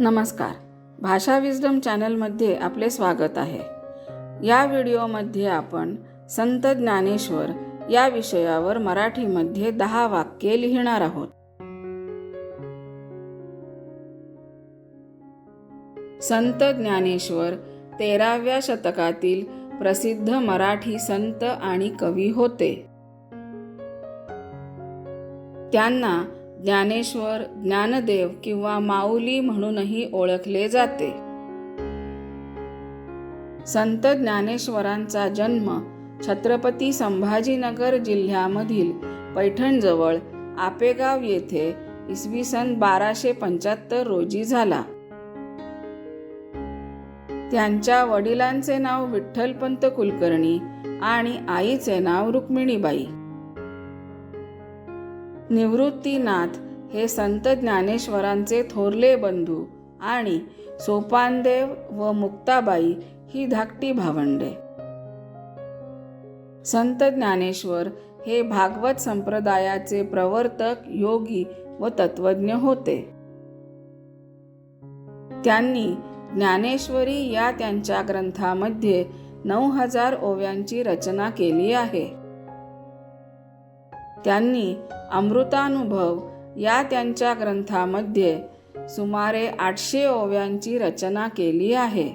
नमस्कार. भाषा विजडम चॅनलमध्ये आपले स्वागत आहे. या व्हिडिओमध्ये आपण संत ज्ञानेश्वर या विषयावर मराठीमध्ये दहा वाक्ये लिहिणार आहोत. संत ज्ञानेश्वर तेराव्या शतकातील प्रसिद्ध मराठी संत आणि कवी होते. त्यांना ज्ञानेश्वर ज्ञानदेव किंवा माऊली म्हणूनही ओळखले जाते. संत ज्ञानेश्वरांचा जन्म छत्रपती संभाजीनगर जिल्ह्यामधील पैठणजवळ आपेगाव येथे इसवी सन बाराशे पंच्याहत्तर रोजी झाला. त्यांच्या वडिलांचे नाव विठ्ठलपंत कुलकर्णी आणि आईचे नाव रुक्मिणीबाई. निवृत्तीनाथ हे संत ज्ञानेश्वरांचे थोरले बंधू आणि सोपानदेव व मुक्ताबाई ही धाकटी भावंडे. संत ज्ञानेश्वर हे भागवत संप्रदायाचे प्रवर्तक योगी व तत्वज्ञ होते. त्यांनी ज्ञानेश्वरी या त्यांच्या ग्रंथामध्ये नऊ हजार ओव्यांची रचना केली आहे. त्यांनी अमृतानुभव या त्यांच्या ग्रंथामध्ये सुमारे आठशे ओव्यांची रचना केली आहे.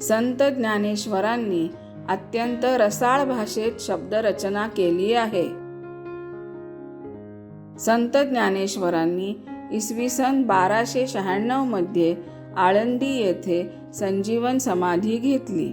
संत ज्ञानेश्वरांनी अत्यंत रसाळ भाषेत शब्दरचना केली आहे. संत ज्ञानेश्वरांनी इसवी सन बाराशे शहाण्णवमध्ये आळंदी येथे संजीवन समाधी घेतली.